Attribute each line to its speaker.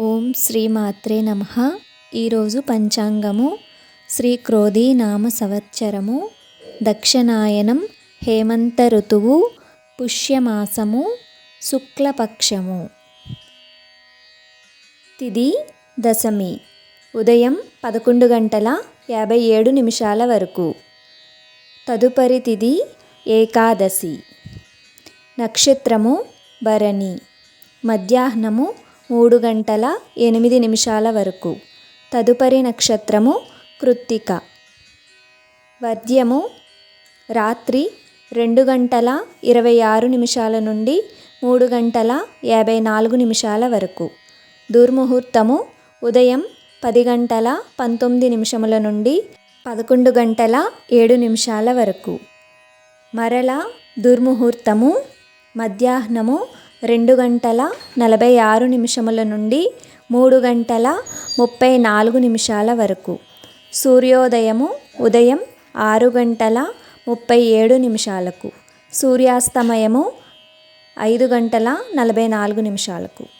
Speaker 1: ఓం శ్రీ మాత్రే నమ. ఈరోజు పంచాంగము శ్రీ క్రోధీ నామ సంవత్సరము. దక్షిణాయనం హేమంత ఋతువు పుష్యమాసము శుక్లపక్షము. తిది దశమి ఉదయం పదకొండు గంటల యాభై ఏడు నిమిషాల వరకు. తదుపరి తిది ఏకాదశి. నక్షత్రము భరణి. మధ్యాహ్నము మూడు గంటల ఎనిమిది నిమిషాల వరకు. తదుపరి నక్షత్రము కృత్తిక. వద్యము రాత్రి రెండు గంటల ఇరవై ఆరు నిమిషాల నుండి మూడు గంటల యాభై నాలుగు నిమిషాల వరకు. దుర్ముహూర్తము ఉదయం పది గంటల పంతొమ్మిది నిమిషముల నుండి పదకొండు గంటల ఏడు నిమిషాల వరకు. మరల దుర్ముహూర్తము మధ్యాహ్నము రెండు గంటల నలభై ఆరు నిమిషముల నుండి మూడు గంటల ముప్పై నాలుగు నిమిషాల వరకు. సూర్యోదయము ఉదయం ఆరు గంటల ముప్పై ఏడు నిమిషాలకు. సూర్యాస్తమయము ఐదు గంటల నలభై నాలుగు నిమిషాలకు.